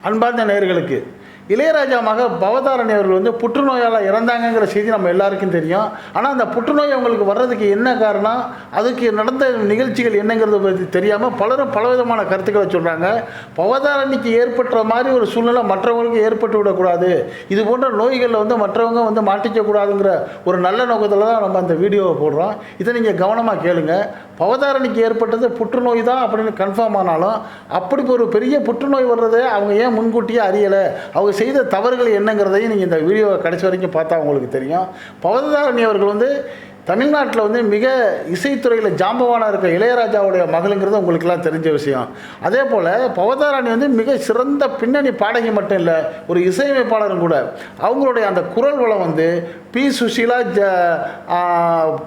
அன்பார்ந்த நேர்களுக்கு இளையராஜா மக பவதாரணி அவர்கள் வந்து புற்றுநோயால் இறந்தாங்கங்கிற செய்தி நம்ம எல்லாருக்கும் தெரியும். ஆனால் அந்த புற்றுநோய் அவங்களுக்கு வர்றதுக்கு என்ன காரணம்? அதுக்கு நடந்த நிகழ்ச்சிகள் என்னங்கிறத பற்றி தெரியாமல் பலரும் பலவிதமான கருத்துக்களை சொல்கிறாங்க பவதாரணிக்கு ஏற்பட்ட மாதிரி ஒரு சூழ்நிலை மற்றவங்களுக்கு ஏற்பட்டு விடக்கூடாது. இது போன்ற நோய்களில் வந்து மற்றவங்க வந்து மாட்டிக்கக்கூடாதுங்கிற ஒரு நல்ல நோக்கத்தில் தான் நம்ம அந்த வீடியோவை போடுறோம். இதை நீங்கள் கவனமாக கேளுங்க. பவதாரணிக்கு ஏற்பட்டது புற்றுநோய் தான் அப்படின்னு கன்ஃபார்ம் ஆனாலும் அப்படி ஒரு பெரிய புற்றுநோய் வர்றதை அவங்க ஏன் முன்கூட்டியே அறியலை? அவங்க செய்த தவறுகள் என்னங்கிறதையும் நீங்கள் இந்த வீடியோவை கடைசி வரைக்கும் பார்த்தா உங்களுக்கு தெரியும். பவதாரணி அவர்கள் வந்து தமிழ்நாட்டில் வந்து மிக இசைத்துறையில் ஜாம்பவானாக இருக்க இளையராஜாவுடைய மகளுங்கிறது உங்களுக்கெல்லாம் தெரிஞ்ச விஷயம். அதே போல் பவதாராணி வந்து மிக சிறந்த பின்னணி பாடகி மட்டும் இல்லை ஒரு இசையமைப்பாளரும் கூட. அவங்களுடைய அந்த குரல் வளம் வந்து பி. சுஷீலா ஜ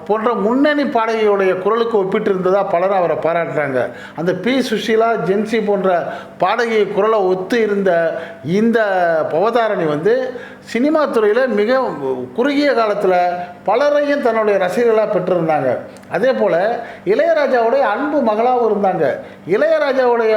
போன்ற முன்னணி பாடகியுடைய குரலுக்கு ஒப்பிட்டு இருந்ததாக பலரும் அவரை பாராட்டுறாங்க. அந்த பி. சுஷீலா ஜென்சி போன்ற பாடகி குரலை ஒத்து இருந்த இந்த பவதாரணி வந்து சினிமா துறையில் மிக குறுகிய காலத்தில் பலரையும் தன்னுடைய ரசிகர்களாக பெற்றிருந்தாங்க. அதே போல் இளையராஜாவுடைய அன்பு மகளாகவும் இருந்தாங்க. இளையராஜாவுடைய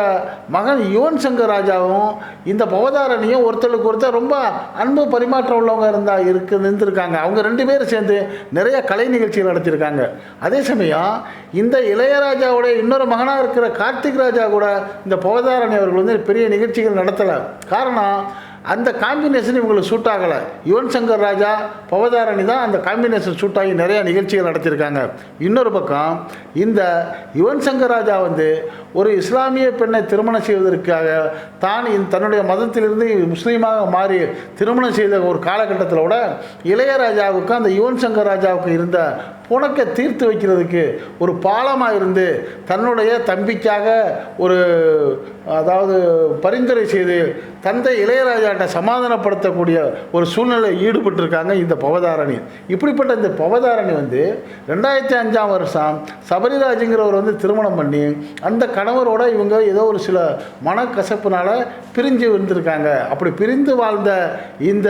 மகன் யுவன் சங்கர் ராஜாவும் இந்த பவதாரணியும் ஒருத்தருக்கு ஒருத்தர் ரொம்ப அன்பு பரிமாற்றம் உள்ளவங்க இருந்தால் இருக்கு நின்றுருக்காங்க. அவங்க ரெண்டு பேரும் சேர்ந்து நிறைய கலை நிகழ்ச்சிகள் நடத்தியிருக்காங்க அதே சமயம் இந்த இளையராஜாவுடைய இன்னொரு மகனாக இருக்கிற கார்த்திக் ராஜா கூட இந்த பவதாரணி அவர்கள் வந்து பெரிய நிகழ்ச்சிகள் நடத்தலை. காரணம் அந்த காம்பினேஷன் இவங்களுக்கு சூட் ஆகலை. யுவன் சங்கர் ராஜா பவதாரணி தான் அந்த காம்பினேஷன் சூட் ஆகி நிறைய நிகழ்ச்சிகள் நடத்தியிருக்காங்க. இன்னொரு பக்கம் இந்த யுவன் சங்கர் ராஜா வந்து ஒரு இஸ்லாமிய பெண்ணை திருமணம் செய்வதற்காக தான் தன்னுடைய மதத்திலிருந்து முஸ்லீமாக மாறி திருமணம் செய்த ஒரு காலகட்டத்தில் கூட இளையராஜாவுக்கும் அந்த யுவன் சங்கர் ராஜாவுக்கு இருந்த புனக்க தீர்த்து வைக்கிறதுக்கு ஒரு பாலமாக இருந்து தன்னுடைய தம்பிக்காக ஒரு அதாவது பரிந்துரை செய்து தந்தை இளையராஜாட்ட சமாதானப்படுத்தக்கூடிய ஒரு சூழ்நிலை ஈடுபட்டிருக்காங்க இந்த பவதாரணி. இப்படிப்பட்ட இந்த பவதாரணி வந்து ரெண்டாயிரத்தி அஞ்சாம் வருஷம் சபரிராஜுங்கிறவர் வந்து திருமணம் பண்ணி அந்த கணவரோட இவங்க ஏதோ ஒரு சில மனக்கசப்புனால் பிரிஞ்சு இருந்திருக்காங்க அப்படி பிரிந்து வாழ்ந்த இந்த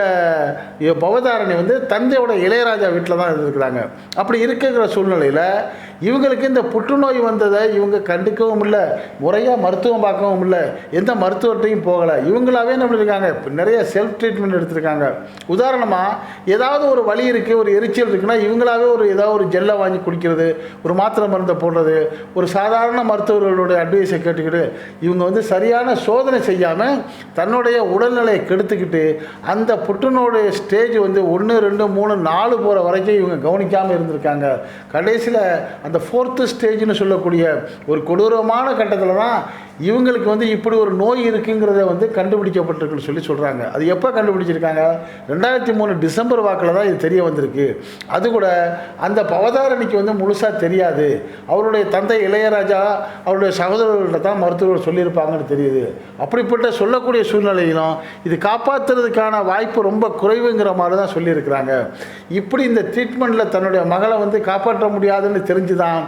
பவதாரணி வந்து தந்தையோட இளையராஜா வீட்டில் தான் இருந்திருக்கிறாங்க. அப்படி இருக்கிற சூழ்நிலையில் இவங்களுக்கு இந்த புற்றுநோய் வந்ததை இவங்க கண்டுக்கவும் இல்லை முறையாக மருத்துவம் பார்க்கவும் இல்லை எந்த மருத்துவர்கிட்டையும் போகலை. இவங்களாவே என்ன பண்ணியிருக்காங்க நிறைய செல்ஃப் ட்ரீட்மெண்ட் எடுத்திருக்காங்க. உதாரணமாக ஏதாவது ஒரு வழி இருக்குது ஒரு எரிச்சல் இருக்குன்னா இவங்களாவே ஒரு ஏதாவது ஒரு ஜெல்லை வாங்கி குடிக்கிறது ஒரு மாத்திரை மருந்தை போடுறது ஒரு சாதாரண மருத்துவர்களுடைய அட்வைஸை கேட்டுக்கிட்டு இவங்க வந்து சரியான சோதனை செய்யாமல் தன்னுடைய உடல்நிலையை கெடுத்துக்கிட்டு அந்த புற்றுநோயுடைய ஸ்டேஜ் வந்து ஒன்று ரெண்டு மூணு நாலு போகிற வரைக்கும் இவங்க கவனிக்காமல் இருந்திருக்காங்க. கடைசியில் அந்த ஃபோர்த்து ஸ்டேஜ்னு சொல்லக்கூடிய ஒரு கொடூரமான கட்டத்தில் தான் இவங்களுக்கு வந்து இப்படி ஒரு நோய் இருக்குங்கிறத வந்து கண்டுபிடிக்கப்பட்டிருக்குன்னு சொல்லி சொல்கிறாங்க அது எப்போ கண்டுபிடிச்சிருக்காங்க? ரெண்டாயிரத்தி மூணு டிசம்பர் வாக்கில் தான் இது தெரிய வந்திருக்கு. அது கூட அந்த பவதாரணிக்கு வந்து முழுசாக தெரியாது. அவருடைய தந்தை இளையராஜா அவருடைய சகோதரர்கள்ட்ட தான் மருத்துவர்கள் சொல்லியிருப்பாங்கன்னு தெரியுது. அப்படிப்பட்ட சொல்லக்கூடிய சூழ்நிலையிலும் இது காப்பாற்றுறதுக்கான வாய்ப்பு ரொம்ப குறைவுங்கிற மாதிரி தான் சொல்லியிருக்கிறாங்க. இப்படி இந்த ட்ரீட்மெண்ட்டில் தன்னுடைய மகளை வந்து காப்பாற்ற முடியாதுன்னு தெரிஞ்சு தான்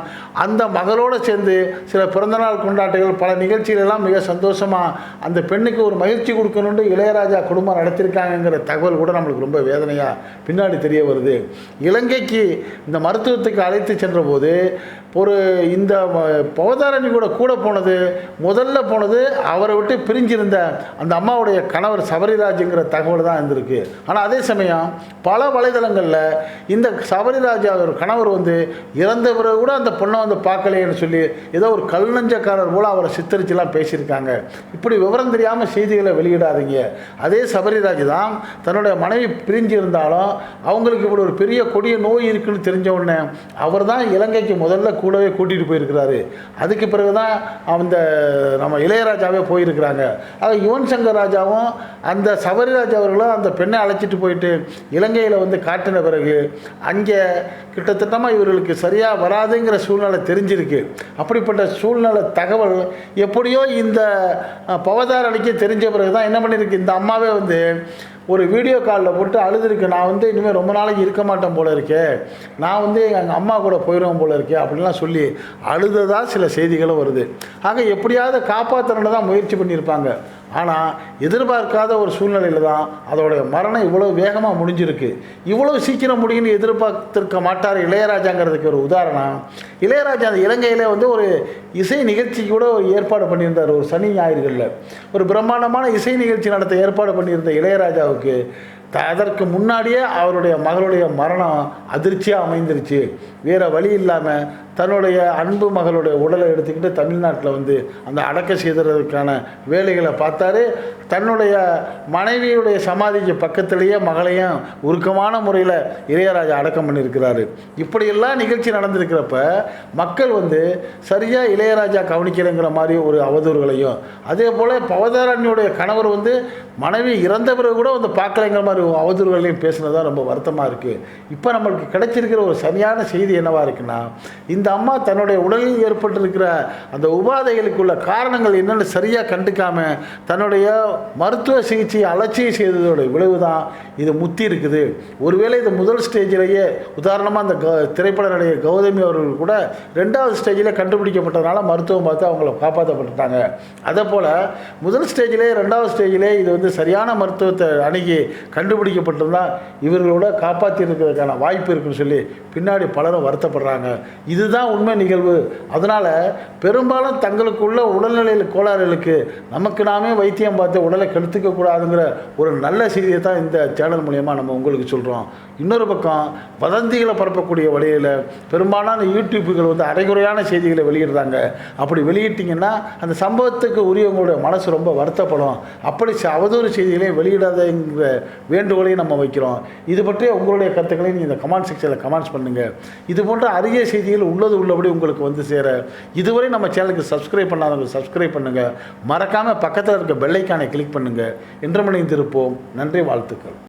அந்த மகளோடு சேர்ந்து சில பிறந்தநாள் கொண்டாட்டங்கள் பல நிகழ்ச்சிகள் எல்லாம் மிக சந்தோஷமாக அந்த பெண்ணுக்கு ஒரு மகிழ்ச்சி கொடுக்கணுன்ட்டு இளையராஜா குடும்பம் நடத்திருக்காங்கங்கிற தகவல் கூட நம்மளுக்கு ரொம்ப வேதனையாக பின்னாடி தெரிய வருது. இலங்கைக்கு இந்த மருத்துவத்துக்கு அழைத்து சென்றபோது ஒரு இந்த ம- பவதாரணி கூட கூட போனது முதல்ல போனது அவரை விட்டு பிரிஞ்சிருந்த அந்த அம்மாவுடைய கணவர் சபரிராஜுங்கிற தகவல் தான் இருந்திருக்கு. ஆனால் அதே சமயம் பல வலைதளங்களில் இந்த சபரிராஜா ஒரு கணவர் வந்து இறந்த பிறகு கூட அந்த பொண்ணை வந்து பார்க்கலையேன்னு சொல்லி ஏதோ ஒரு கல் நெஞ்சக்காரர் போல அவரை சித்தரிச்சுலாம் பேசியிருக்காங்க. இப்படி விவரம் தெரியாமல் செய்திகளை வெளியிடாதீங்க. அதே சபரிராஜ் தான் தன்னுடைய மனைவி பிரிஞ்சு இருந்தாலும் அவங்களுக்கு இப்படி ஒரு பெரிய கொடிய நோய் இருக்குன்னு தெரிஞ்ச உடனே அவர் தான் இலங்கைக்கு முதல்ல கூடவே கூட்டிகிட்டு போயிருக்கிறாரு. அதுக்கு பிறகு தான் அந்த நம்ம இளையராஜாவே போயிருக்கிறாங்க. ஆக யுவன் சங்கர் ராஜாவும் அந்த சபரிராஜ் அவர்களும் அந்த பெண்ணை அழைச்சிட்டு போயிட்டு இலங்கையில் வந்து காட்டின பிறகு அங்கே கிட்டத்தட்டமாக இவர்களுக்கு சரியாக வராதுங்கிற சூழ்நிலை தெரிஞ்சிருக்கு. அப்படிப்பட்ட சூழ்நிலை தகவல் எப்படியோ இந்த பவதாரணிக்கு தெரிஞ்ச பிறகு தான் என்ன பண்ணியிருக்கு இந்த அம்மாவே வந்து ஒரு வீடியோ காலில் போட்டு அழுதுருக்கு நான் வந்து இனிமேல் ரொம்ப நாளைக்கு இருக்க மாட்டேன் போல இருக்கே நான் வந்து எங்கள் அம்மா கூட போயிடுவேன் போல இருக்கே அப்படின்லாம் சொல்லி அழுததாக சில செய்திகளும் வருது. ஆக எப்படியாவது காப்பாற்றணுன்னு தான் முயற்சி பண்ணியிருப்பாங்க. ஆனால் எதிர்பார்க்காத ஒரு சூழ்நிலையில் தான் அதோடைய மரணம் இவ்வளோ வேகமாக முடிஞ்சிருக்கு. இவ்வளோ சீக்கிரம் முடியும்னு எதிர்பார்த்திருக்க மாட்டார் இளையராஜாங்கிறதுக்கு ஒரு உதாரணம். இளையராஜா அந்த இலங்கையில் வந்து ஒரு இசை நிகழ்ச்சி கூட ஒரு ஏற்பாடு பண்ணியிருந்தார் ஒரு சனி ஞாயிறுகளில். ஒரு பிரம்மாண்டமான இசை நிகழ்ச்சி நடத்த ஏற்பாடு பண்ணியிருந்த இளையராஜாவுக்கு த அதற்கு முன்னாடியே அவருடைய மகளுடைய மரணம் அதிர்ச்சியாக அமைந்துருச்சு. வேறு வழி இல்லாமல் தன்னுடைய அன்பு மகளுடைய உடலை எடுத்துக்கிட்டு தமிழ்நாட்டில் வந்து அந்த அடக்க செய்தறதுக்கான வேலைகளை பார்த்தாரு. தன்னுடைய மனைவியுடைய சமாதிக்கு பக்கத்திலேயே மகளையும் உருக்கமான முறையில் இளையராஜா அடக்கம் பண்ணியிருக்கிறாரு. இப்படியெல்லாம் நிகழ்ச்சி நடந்திருக்கிறப்ப மக்கள் வந்து சரியாக இளையராஜா கவனிக்கலைங்கிற மாதிரி ஒரு அவதூறுகளையும் அதே போல் பவதாரண்யுடைய கணவர் வந்து மனைவி இறந்த பிறகு கூட வந்து பார்க்கலைங்கிற மாதிரி அவதூறுகளையும் பேசினதான் ரொம்ப வருத்தமாக இருக்குது இப்போ நம்மளுக்கு கிடைச்சிருக்கிற ஒரு சரியான செய்தி என்னவாக இருக்குன்னா இந்த அம்மா தன்னுடைய உடலில் ஏற்பட்டிருக்கிற அந்த உபாதைகளுக்குள்ள காரணங்கள் என்னென்னு சரியாக கண்டுக்காம தன்னுடைய மருத்துவ சிகிச்சையை அலட்சியம் செய்ததோட விளைவு தான் இது முத்தி இருக்குது. ஒருவேளை இது முதல் ஸ்டேஜிலேயே உதாரணமாக அந்த க திரைப்பட நடிகர் கௌதமி அவர்கள் கூட ரெண்டாவது ஸ்டேஜில் கண்டுபிடிக்கப்பட்டதுனால மருத்துவம் பார்த்து அவங்கள காப்பாற்றப்பட்டுட்டாங்க அதே போல் முதல் ஸ்டேஜிலே ரெண்டாவது ஸ்டேஜிலே இது வந்து சரியான மருத்துவத்தை அணுகி கண்டுபிடிக்கப்பட்டிருந்தால் இவர்களோட காப்பாற்றி இருக்கிறதுக்கான வாய்ப்பு இருக்குன்னு சொல்லி பின்னாடி பலரும் வருத்தப்படுறாங்க. இதுதான் உண்மை நிகழ்வு. அதனால் பெரும்பாலும் தங்களுக்குள்ள உடல்நிலையில் கோளாறுகளுக்கு நமக்கு நாமே வைத்தியம் பார்த்து உடலை கெடுத்துக்க கூடாதுங்கிற ஒரு நல்ல செய்தியை தான் இந்த சேனல் மூலயமா நம்ம உங்களுக்கு சொல்கிறோம் இன்னொரு பக்கம் வதந்திகளை பரப்பக்கூடிய வழியில் பெரும்பாலான யூடியூப்புகள் வந்து அரைகுறையான செய்திகளை வெளியிடுறாங்க. அப்படி வெளியிட்டிங்கன்னா அந்த சம்பவத்துக்கு உரியவங்களுடைய மனசு ரொம்ப வருத்தப்படும். அப்படி அவதூறு செய்திகளையும் வெளியிடாதங்கிற வேண்டுகோளையும் நம்ம வைக்கிறோம். இது பற்றிய உங்களுடைய கருத்துக்களை நீங்கள் இந்த கமெண்ட் செக்ஷனில் கமெண்ட்ஸ் பண்ணுங்கள் இது போன்ற அரிய செய்திகள் உள்ளது உள்ளபடி உங்களுக்கு வந்து சேர இதுவரை நம்ம சேனலுக்கு சப்ஸ்கிரைப் பண்ணாதவங்க சப்ஸ்கிரைப் பண்ணுங்கள் மறக்காமல் பக்கத்தில் இருக்க பெல்லைக்கானை கிளிக் பண்ணுங்கள் என்று மணி திருப்போம். நன்றி வாழ்த்துக்கள்.